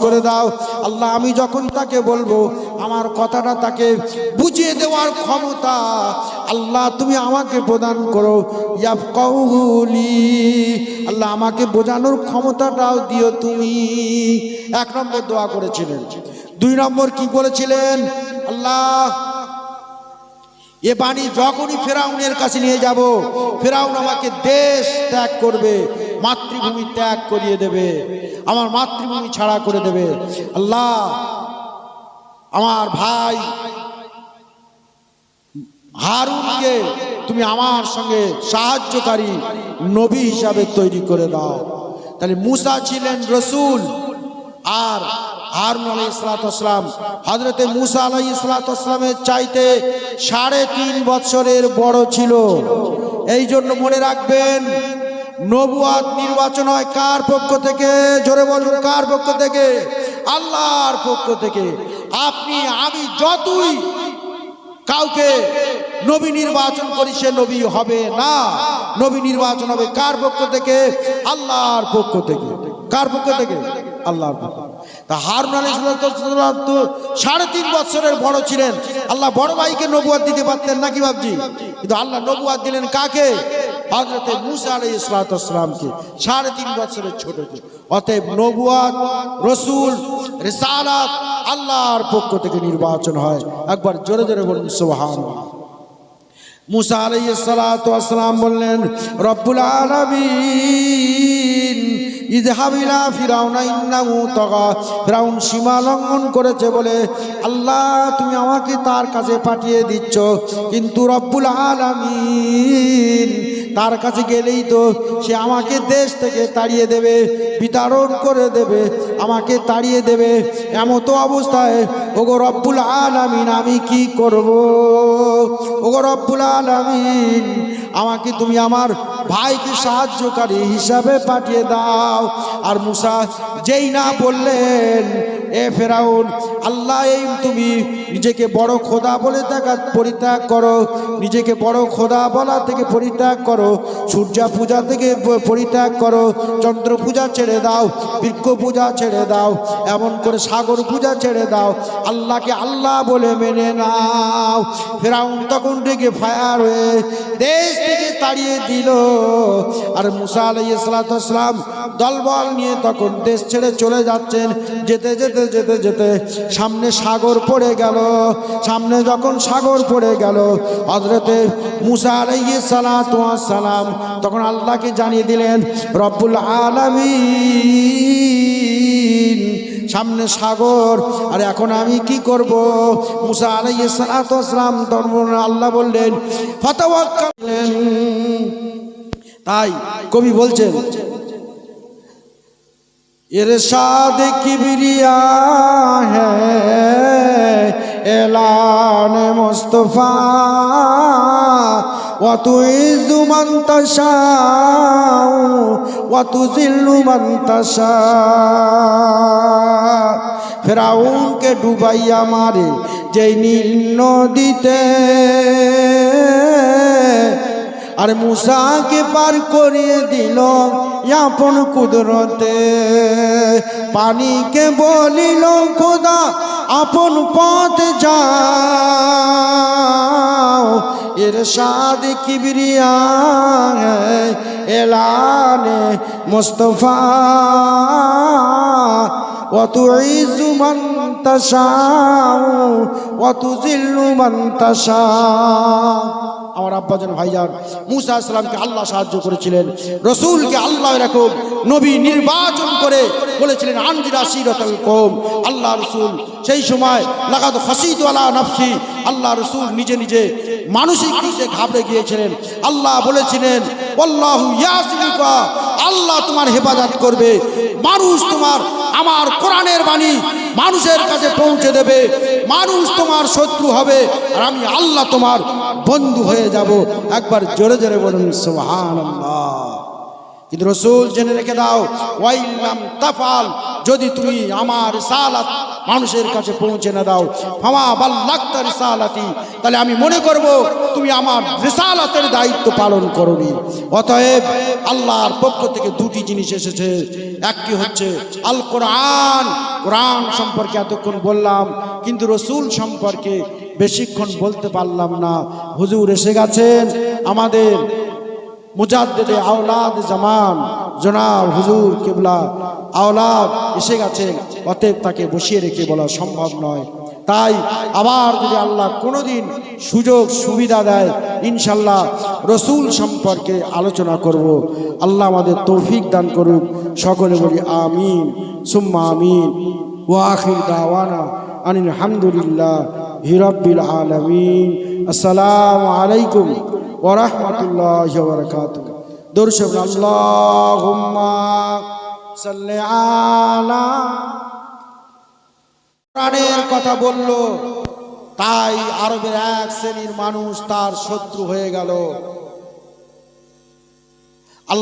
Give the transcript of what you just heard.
করে দাও। আল্লাহ, আমি যখন তাকে বলব, আমার কথাটা তাকে বুঝিয়ে দেওয়ার ক্ষমতা, আল্লাহ, তুমি আমাকে প্রদান করো। কৌলি আল্লাহ, আমাকে বোঝানোর ক্ষমতাটাও দিও তুমি। এক নম্বর দোয়া করেছিলেন। দুই নম্বর কি করেছিলেন আল্লাহ, এ বাণী যখনই ফেরাউনের কাছে নিয়ে যাব, ফেরাউন আমাকে দেশ ত্যাগ করবে। মাতৃভূমি ত্যাগ করিয়ে দেবে। আমার মাতৃভূমি ছাড়া করে দেবে। আল্লাহ, আমার ভাই হারুনকে তুমি আমার সঙ্গে সাহায্যকারী নবী হিসাবে তৈরি করে দাও। তাহলে মুসা ছিলেন রসুল আর হারুন আলাই ইসলাতাম হজরতে মুসা আলাই ইসলাতামের চাইতে সাড়ে তিন বছরের বড় ছিল। এই জন্য মনে রাখবেন নবুয়াদ নির্বাচন হয় কার পক্ষ থেকে? জোরে বলুন, কার পক্ষ থেকে? আল্লাহর পক্ষ থেকে। আপনি, আমি যতই কাউকে নবী নির্বাচন করি, সে নবী হবে না। নবী নির্বাচন হবে কার পক্ষ থেকে? আল্লাহর পক্ষ থেকে। কার পক্ষ থেকে? আল্লাহর তা হারুন আলী সাড়ে তিন বছরের বড় ছিলেন। আল্লাহ বড় ভাইকে নবুয়াদ দিতে পারতেন নাকি ভাবছি কিন্তু আল্লাহ নবুয়াদ দিলেন কাকে? হজরতে মুসা আলী ইসলাতামকে সাড়ে তিন বছরের ছোটকে অতএব নবুয়াদ, রসুল, রেসালাত আল্লাহর পক্ষ থেকে নির্বাচন হয়। একবার জোরে জোরে বলুন সোহান মুসা আলাইসালাম বললেন, রব্বুল আলামিন ইজহাবিলা ফিরাউনা, ইন্নাহু তাগা। ফিরাউন সীমা লঙ্ঘন করেছে বলে, আল্লাহ, তুমি আমাকে তার কাছে পাঠিয়ে দিচ্ছ, কিন্তু রব্বুল আলামিন তার কাছে গেলেই তো সে আমাকে দেশ থেকে তাড়িয়ে দেবে, বিতরণ করে দেবে, আমাকে তাড়িয়ে দেবে। এমত অবস্থায়, ওগো রব্বুল আলামিন, আমি কি করব? ওগো রব্বুল আলামিন, আমাকে তুমি আমার ভাইকে সাহায্যকারী হিসাবে পাঠিয়ে দাও। আর মুসা, যেই না বললেন, এ ফেরাউন, আল্লাহ এই তুমি নিজেকে বড় খোদা বলে দেখা, পরিত্যাগ করো। নিজেকে বড় খোদা বলা থেকে পরিত্যাগ করো। সূর্যা পূজা থেকে পরিত্যাগ করো। চন্দ্র পূজা ছেড়ে দাও বৃক্ষ পূজা ছেড়ে দাও, এমন করে সাগর পূজা ছেড়ে দাও। আল্লাহকে আল্লাহ বলে মেনে নাও। ফেরাউন তখন ডেকে ফায়ার হয়ে দেশ থেকে তাড়িয়ে দিল। আর মুসা আলাইসালাম দলবল নিয়ে তখন দেশ ছেড়ে চলে যাচ্ছেন। যেতে যেতে যেতে যেতে সামনে সাগর পড়ে গেল। সামনে যখন সাগর পড়ে গেল হজরতে মুসা আলাই সালাম তখন আল্লাহকে জানিয়ে দিলেন, রব্বুল আলমিন, সামনে সাগর, আর এখন আমি কি করব? মুসা আলাইসালাম আল্লাহ বললেন ফতওয়াক্কালেন তাই কবি বলছেন इरशाद किबरिया है ऐलान मुस्तफ़ा व तु इज़्ज़ु मन तशाउ व तु जिल्लु मन तशा ফেরাউনকে ডুবাইয়া মারে যেই নীল নদীতে আর মুসাকে পার করিয়ে দিল আপন কুদরতে পানিকে বলিল খোদা আপন পথ যাও এর সাদ কিবরিয়া এলানে মুস্তফা وتعز من تشاء وتذل من تشاء আমার আব্বাজান ভাইজান মুসা আসলামকে আল্লাহ সাহায্য করেছিলেন, রসুলকে আল্লাহ এরকম নবী নির্বাচন করে বলেছিলেন, আনজিরা সিরতাল কম আল্লাহ রসুল সেই সময় লাগাত হাসিদ আলা নফসি, আল্লাহ রসুল নিজে নিজে মানসিক দিকে ঘাবড়ে গিয়েছিলেন, আল্লাহ বলেছিলেন আল্লাহু আল্লাহ তোমার হেফাজত করবে, মানুষ তোমার, আমার কোরআনের বাণী মানুষের কাছে পৌঁছে দেবে। মানুষ তোমার শত্রু হবে আর আমি আল্লাহ তোমার বন্ধু হয়ে যাব। একবার জোরে জোরে বলুন, সুবহানাল্লাহ। কিন্তু রসুল জেনে রেখে দাও ওয়াইলাম তাফাল যদি তুমি আমার সালাত মানুষের কাছে পৌঁছে না দাও, ফামা বাল্লাক্তা রিসালাতি, তাহলে আমি মনে করব তুমি আমার রিসালাতের দায়িত্ব পালন করনি। অতএব আল্লাহর পক্ষ থেকে দুটি জিনিস এসেছে। একটি হচ্ছে আল কোরআন কোরআন সম্পর্কে এতক্ষণ বললাম, কিন্তু রসুল সম্পর্কে বেশিক্ষণ বলতে পারলাম না। হুজুর এসে গেছেন, আমাদের মুজাদ্দেদে আওলাদ জামান। জনাব হুজুর কেবলা, আওলাদ এসে গেছেন অতএব তাকে বসিয়ে রেখে বলা সম্ভব নয়। তাই আবার যদি আল্লাহ কোনোদিন সুযোগ, সুবিধা দেয়, ইনশাল্লাহ রসুল সম্পর্কে আলোচনা করব। আল্লাহ আমাদের তৌফিক দান করুক। সকলে বলি আমিন, সুম্মা আমিন। ওয়াখির দাওয়ানা আনিল হামদুলিল্লাহ হিরব্বিল আলমিন। আসসালামু আলাইকুম। ওরহমতুল্লাহ বরকাত দর্শক আল্লাহ আলা প্রাণের কথা বলল, তাই আরবের এক শ্রেণির মানুষ তার শত্রু হয়ে গেল।